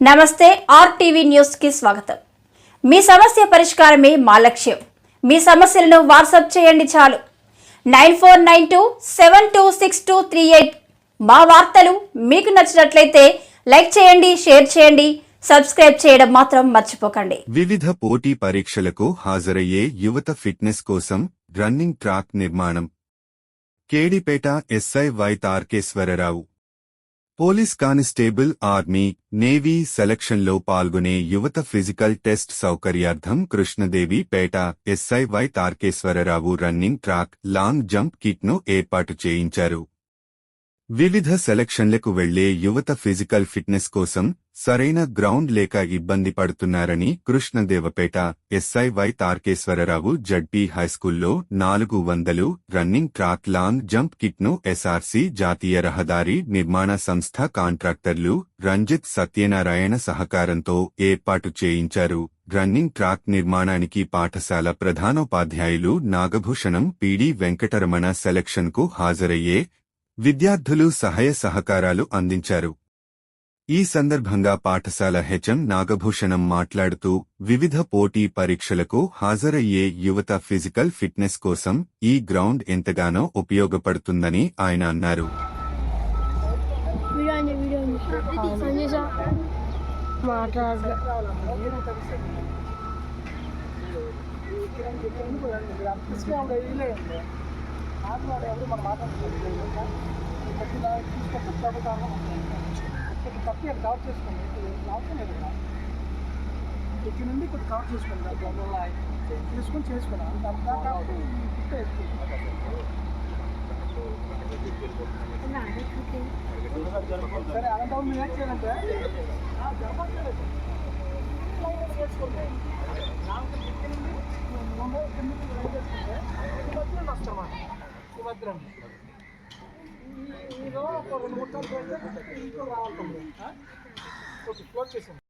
నమస్తే ఆర్టీవీ న్యూస్కి స్వాగతం. మీ సమస్య పరిష్కారమే మా లక్ష్యం. మీ సమస్యలను వాట్సాప్ చేయండి చాలు. Nine four nine two seven two six two three eight మా వార్తలు మీకు నచ్చినట్లయితే లైక్ చేయండి షేర్ చేయండి సబ్స్క్రైబ్ చేయడం మాత్రం మర్చిపోకండి. వివిధ పోటీ పరీక్షలకు హాజరయ్యే యువత ఫిట్నెస్ కోసం రన్నింగ్ ట్రాక్ నిర్మాణం. Kedipeta SI Y Tarkeshwararao. Police constable army navy సెలక్షన్లో పాల్గొనే యువత ఫిజికల్ టెస్ట్ సౌకర్యార్థం Krishnadevipeta SI Y Tarkeshwararao running track long jump కిట్ను ఏర్పాటు చేయించారు. వివిధ సెలక్షన్లకు వెళ్ళే యువత ఫిజికల్ ఫిట్నెస్ కోసం సరైన గ్రౌండ్ లేక ఇబ్బంది పడుతున్నారని కృష్ణదేవపేట ఎస్ఐవై తార్కేశ్వరరావు జడ్పీ హైస్కూల్లో నాలుగు వందలు రన్నింగ్ ట్రాక్ లాంగ్ జంప్ కిట్ను ఎస్ఆర్సీ జాతీయ రహదారి నిర్మాణ సంస్థ కాంట్రాక్టర్లు రంజిత్ సత్యనారాయణ సహకారంతో ఏర్పాటు చేయించారు. రన్నింగ్ ట్రాక్ నిర్మాణానికి పాఠశాల ప్రధానోపాధ్యాయులు నాగభూషణం పీడి వెంకటరమణ సెలక్షన్కు హాజరయ్యే విద్యార్థులు సహాయ సహకారాలు అందించారు. ఈ సందర్భంగా పాఠశాల హెచ్ఎం నాగభూషణం మాట్లాడుతూ వివిధ పోటీ పరీక్షలకు హాజరయ్యే యువత ఫిజికల్ ఫిట్నెస్ కోసం ఈ గ్రౌండ్ ఎంతగానో ఉపయోగపడుతుందని ఆయన అన్నారు. వీడియో అండి వీడియో అండి సంజయ్ సార్ మాట్లాడ ఇక్కడ నుండి కొద్ది కవర్ చేసుకోండి. తీసుకొని చేసుకున్నాను దాని కాబట్టి ఇట్టే సరే అలాంటి మీరు ఏం చేయాలంటే. చేసుకోండి. నాకు ఇక్కడ నుండి ముంబై ఇక్కడ నుండి చేసుకుంటే సుభద్రం వస్తామా సుభద్రం మీరు ఒక రెండు మూడు పెడితే ఇంట్లో రావాలి ఓకే క్లోజ్ చేసాను